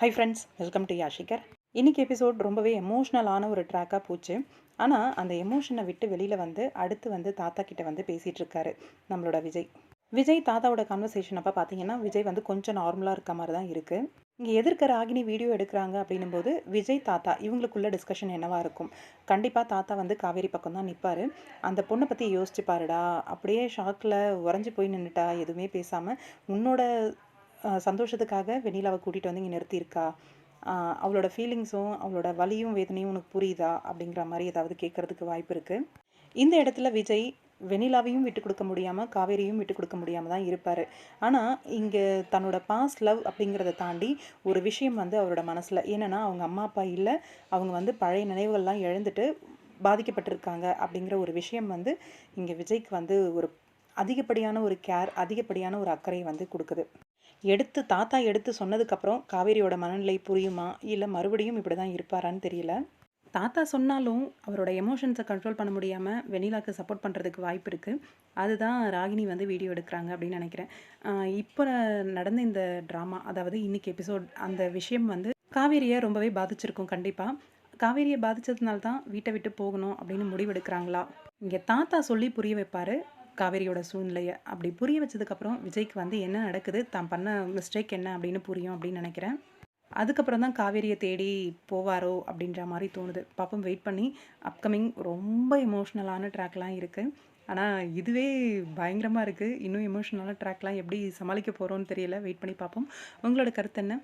High friends welcome to யாஷிகர் இன்றைக்கி episode ரொம்பவே எமோஷ்னலான ஒரு ட்ராக்காக போச்சு. ஆனால் அந்த எமோஷனை விட்டு வெளியில் வந்து அடுத்து வந்து தாத்தா கிட்ட வந்து பேசிகிட்டு இருக்காரு நம்மளோட விஜய். விஜய் தாத்தாவோட கான்வர்சேஷன் அப்போ பார்த்தீங்கன்னா விஜய் வந்து கொஞ்சம் நார்மலாக இருக்க மாதிரி தான் இருக்குது இங்கே எதிர்க்க ராகினி வீடியோ எடுக்கிறாங்க அப்படின்னும் போது விஜய் தாத்தா இவங்களுக்குள்ள டிஸ்கஷன் என்னவாக இருக்கும்? கண்டிப்பாக தாத்தா வந்து காவேரி பக்கம் தான் நிற்பார் அந்த பொண்ணை பற்றி யோசிச்சு பாருடா அப்படியே ஷாக்கில் உறைஞ்சி போய் நின்றுட்டா எதுவுமே பேசாமல் உன்னோட சந்தோஷத்துக்காக வெண்ணிலாவை கூட்டிகிட்டு வந்து இங்கே நிறுத்தியிருக்கா? அவளோட ஃபீலிங்ஸும் அவளோட வலியும் வேதனையும் உனக்கு புரியுதா? அப்படிங்கிற மாதிரி ஏதாவது கேட்குறதுக்கு வாய்ப்பு இருக்குது இந்த இடத்துல விஜய் வெண்ணிலாவையும் விட்டு கொடுக்க முடியாமல் காவேரியும் விட்டு கொடுக்க முடியாமல் தான் இருப்பார். ஆனால் இங்கே தன்னோட பாஸ் லவ் அப்படிங்கிறத தாண்டி ஒரு விஷயம் வந்து அவரோட மனசில். என்னென்னா அவங்க அம்மா அப்பா இல்லை அவங்க வந்து பழைய நினைவுகள்லாம் இழந்துட்டு பாதிக்கப்பட்டிருக்காங்க அப்படிங்கிற ஒரு விஷயம் வந்து இங்கே விஜய்க்கு வந்து ஒரு அதிகப்படியான ஒரு கேர் அதிகப்படியான ஒரு அக்கறை வந்து கொடுக்குது. எடுத்து தாத்தா எடுத்து சொன்னதுக்கப்புறம் காவேரியோட மனநிலை புரியுமா? இல்லை மறுபடியும் இப்படி தான் இருப்பாரான்னு தெரியல. தாத்தா சொன்னாலும் அவரோட எமோஷன்ஸை கண்ட்ரோல் பண்ண முடியாமல் வெண்ணிலாக்கு சப்போர்ட் பண்ணுறதுக்கு வாய்ப்பு இருக்குது அதுதான் ராகினி வந்து வீடியோ எடுக்கிறாங்க அப்படின்னு நினைக்கிறேன். இப்போ நடந்த இந்த ட்ராமா அதாவது இன்றைக்கி எபிசோட் அந்த விஷயம் வந்து காவேரியை ரொம்பவே பாதிச்சிருக்கும் கண்டிப்பாக காவேரியை பாதித்ததுனால தான் வீட்டை விட்டு போகணும் அப்படின்னு முடிவெடுக்கிறாங்களா? இங்கே தாத்தா சொல்லி புரிய வைப்பார். காவேரியோட சூழ்நிலையை அப்படி புரிய வச்சதுக்கப்புறம் விஜய்க்கு வந்து என்ன நடக்குது தான் பண்ண மிஸ்டேக் என்ன அப்படின்னு புரியும் அப்படின்னு நினைக்கிறேன். அதுக்கப்புறம் தான் காவேரியை தேடி போவாரோ அப்படின்ற மாதிரி தோணுது. பாப்பம் வெயிட் பண்ணி. அப்கமிங் ரொம்ப எமோஷ்னலான ட்ராக்லாம் இருக்குது ஆனால் இதுவே பயங்கரமாக இருக்குது இன்னும் எமோஷ்னலான ட்ராக்லாம் எப்படி சமாளிக்க போகிறோன்னு தெரியல. வெயிட் பண்ணி பார்ப்போம் உங்களோட கருத்து என்ன?